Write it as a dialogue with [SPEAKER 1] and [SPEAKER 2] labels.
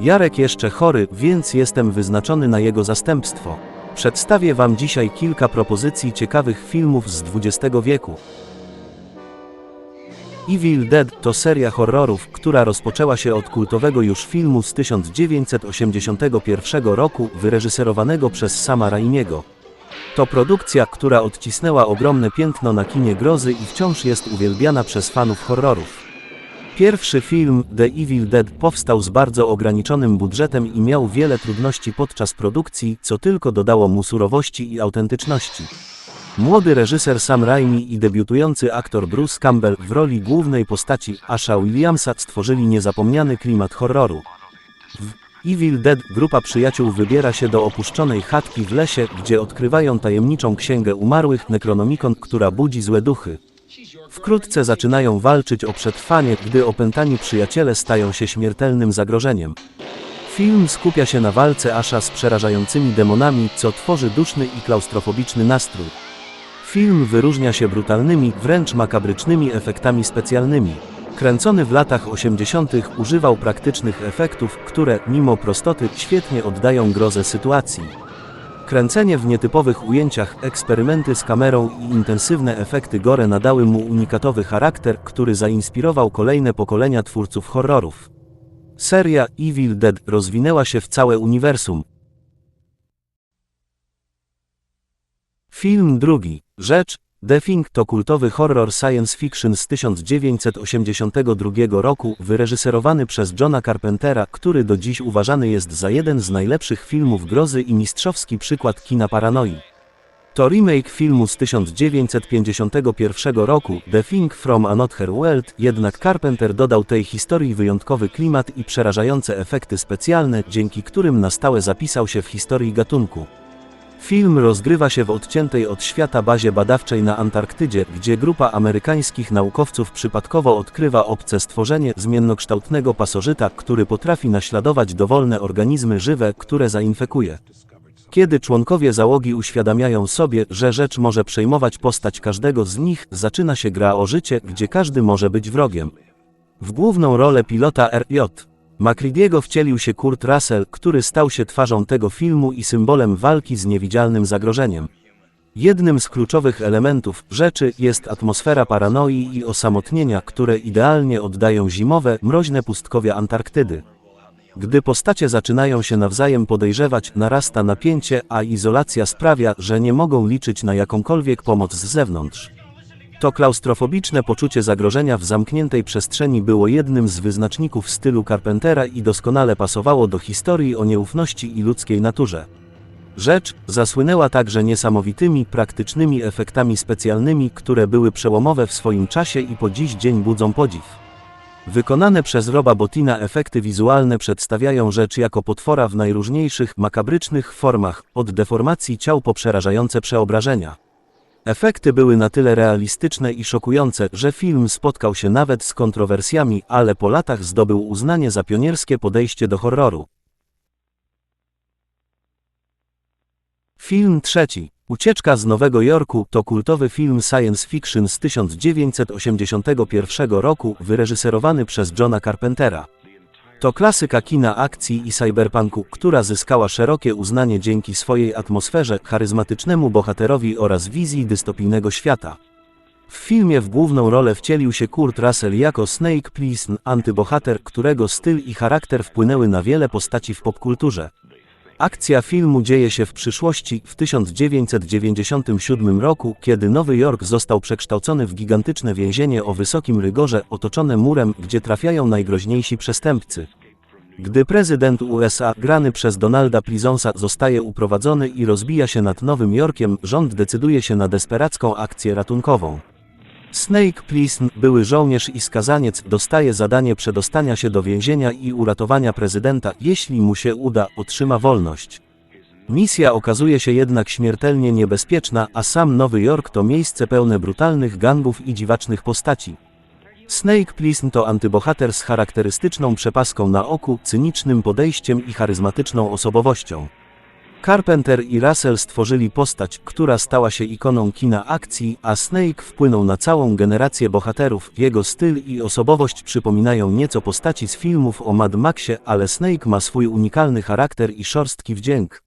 [SPEAKER 1] Jarek jeszcze chory, więc jestem wyznaczony na jego zastępstwo. Przedstawię Wam dzisiaj kilka propozycji ciekawych filmów z XX wieku. Evil Dead to seria horrorów, która rozpoczęła się od kultowego już filmu z 1981 roku, wyreżyserowanego przez Sama Raimiego. To produkcja, która odcisnęła ogromne piętno na kinie grozy i wciąż jest uwielbiana przez fanów horrorów. Pierwszy film, The Evil Dead, powstał z bardzo ograniczonym budżetem i miał wiele trudności podczas produkcji, co tylko dodało mu surowości i autentyczności. Młody reżyser Sam Raimi i debiutujący aktor Bruce Campbell w roli głównej postaci Asha Williamsa stworzyli niezapomniany klimat horroru. W Evil Dead grupa przyjaciół wybiera się do opuszczonej chatki w lesie, gdzie odkrywają tajemniczą księgę umarłych Necronomicon, która budzi złe duchy. Wkrótce zaczynają walczyć o przetrwanie, gdy opętani przyjaciele stają się śmiertelnym zagrożeniem. Film skupia się na walce Asha z przerażającymi demonami, co tworzy duszny i klaustrofobiczny nastrój. Film wyróżnia się brutalnymi, wręcz makabrycznymi efektami specjalnymi. Kręcony w latach 80. używał praktycznych efektów, które, mimo prostoty, świetnie oddają grozę sytuacji. Kręcenie w nietypowych ujęciach, eksperymenty z kamerą i intensywne efekty gore nadały mu unikatowy charakter, który zainspirował kolejne pokolenia twórców horrorów. Seria Evil Dead rozwinęła się w całe uniwersum. Film drugi, Rzecz, The Thing to kultowy horror science fiction z 1982 roku, wyreżyserowany przez Johna Carpentera, który do dziś uważany jest za jeden z najlepszych filmów grozy i mistrzowski przykład kina paranoi. To remake filmu z 1951 roku, The Thing from Another World, jednak Carpenter dodał tej historii wyjątkowy klimat i przerażające efekty specjalne, dzięki którym na stałe zapisał się w historii gatunku. Film rozgrywa się w odciętej od świata bazie badawczej na Antarktydzie, gdzie grupa amerykańskich naukowców przypadkowo odkrywa obce stworzenie zmiennokształtnego pasożyta, który potrafi naśladować dowolne organizmy żywe, które zainfekuje. Kiedy członkowie załogi uświadamiają sobie, że rzecz może przejmować postać każdego z nich, zaczyna się gra o życie, gdzie każdy może być wrogiem. W główną rolę pilota R.J. Macridiego wcielił się Kurt Russell, który stał się twarzą tego filmu i symbolem walki z niewidzialnym zagrożeniem. Jednym z kluczowych elementów rzeczy jest atmosfera paranoi i osamotnienia, które idealnie oddają zimowe, mroźne pustkowia Antarktydy. Gdy postacie zaczynają się nawzajem podejrzewać, narasta napięcie, a izolacja sprawia, że nie mogą liczyć na jakąkolwiek pomoc z zewnątrz. To klaustrofobiczne poczucie zagrożenia w zamkniętej przestrzeni było jednym z wyznaczników stylu Carpentera i doskonale pasowało do historii o nieufności i ludzkiej naturze. Rzecz zasłynęła także niesamowitymi, praktycznymi efektami specjalnymi, które były przełomowe w swoim czasie i po dziś dzień budzą podziw. Wykonane przez Roba Botina efekty wizualne przedstawiają rzecz jako potwora w najróżniejszych, makabrycznych formach, od deformacji ciał po przerażające przeobrażenia. Efekty były na tyle realistyczne i szokujące, że film spotkał się nawet z kontrowersjami, ale po latach zdobył uznanie za pionierskie podejście do horroru. Film trzeci. Ucieczka z Nowego Jorku to kultowy film science fiction z 1981 roku, wyreżyserowany przez Johna Carpentera. To klasyka kina akcji i cyberpunku, która zyskała szerokie uznanie dzięki swojej atmosferze, charyzmatycznemu bohaterowi oraz wizji dystopijnego świata. W filmie w główną rolę wcielił się Kurt Russell jako Snake Plissken, antybohater, którego styl i charakter wpłynęły na wiele postaci w popkulturze. Akcja filmu dzieje się w przyszłości, w 1997 roku, kiedy Nowy Jork został przekształcony w gigantyczne więzienie o wysokim rygorze, otoczone murem, gdzie trafiają najgroźniejsi przestępcy. Gdy prezydent USA, grany przez Donalda Pleasonsa, zostaje uprowadzony i rozbija się nad Nowym Jorkiem, rząd decyduje się na desperacką akcję ratunkową. Snake Plissken, były żołnierz i skazaniec, dostaje zadanie przedostania się do więzienia i uratowania prezydenta, jeśli mu się uda, otrzyma wolność. Misja okazuje się jednak śmiertelnie niebezpieczna, a sam Nowy Jork to miejsce pełne brutalnych gangów i dziwacznych postaci. Snake Plissken to antybohater z charakterystyczną przepaską na oku, cynicznym podejściem i charyzmatyczną osobowością. Carpenter i Russell stworzyli postać, która stała się ikoną kina akcji, a Snake wpłynął na całą generację bohaterów. Jego styl i osobowość przypominają nieco postaci z filmów o Mad Maxie, ale Snake ma swój unikalny charakter i szorstki wdzięk.